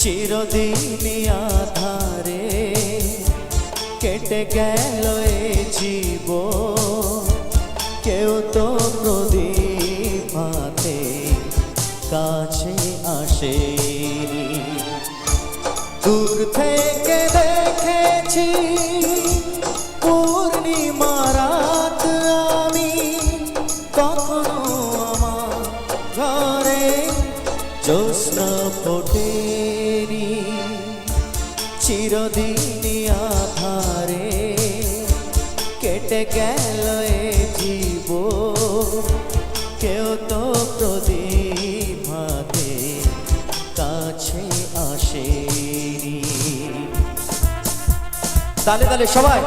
চিরদিন আধারে কেটে গেল এ জীব কেউ তো প্রদীপ হাতে কাছে আসে দূর থেকে দেখেছি পূর্ণিমা রাত আমি কখনো আমার ঘরে জ্যোৎস্ন ফোটেনি। চিরদিনই আধারে কেটে গেল জীব কেউ তো প্রদীপ হাতে কাছে আসে তালে তালে সবাই।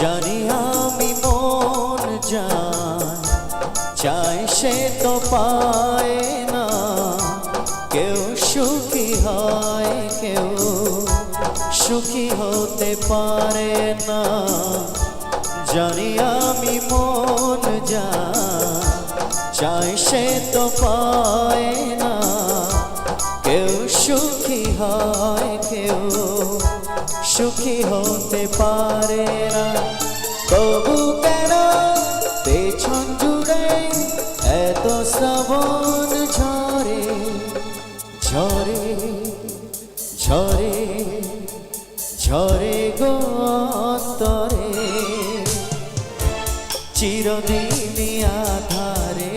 জানি আমি মন যান চাই সে তো পায় না। কেউ সুখী হয়, কেউ সুখী হতে পারে না। জানি আমি মন যান চাই সে তো পায় না। কেউ সুখী হয়, কেউ সুখী হতে পারে না। তবু কেন পেছন জুড়ে এত শ্রাবণ ঝরে? ঝরে ঝরে ঝরে গো অন্তরে। চিরদিনই আধারে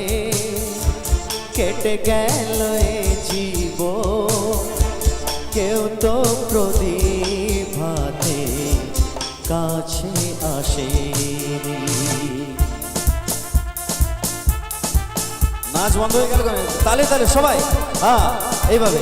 কেটে গেল এ জীব কেউ তো প্রদীপ কাছে আসে। নাচ বন্ধ হয়ে গেল? তালে তালে সবাই? হ্যাঁ এইভাবে।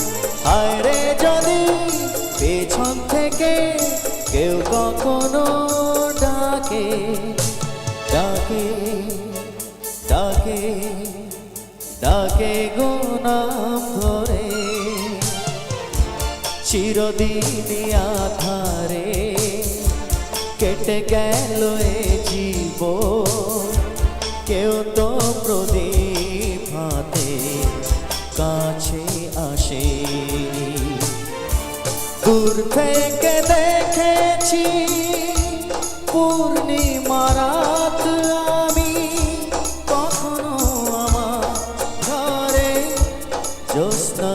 আরে যদি পেছন থেকে কেউ কখনো ডাকে ডাকে ডাকে ডাকে গোনাম ধরে। চিরদিনই আধারে কেটে গেল এ জীব দূর থেকে দেখেছি পূর্ণিমা রাত আমি। কখনো আমার ঘরে জ্যোৎস্না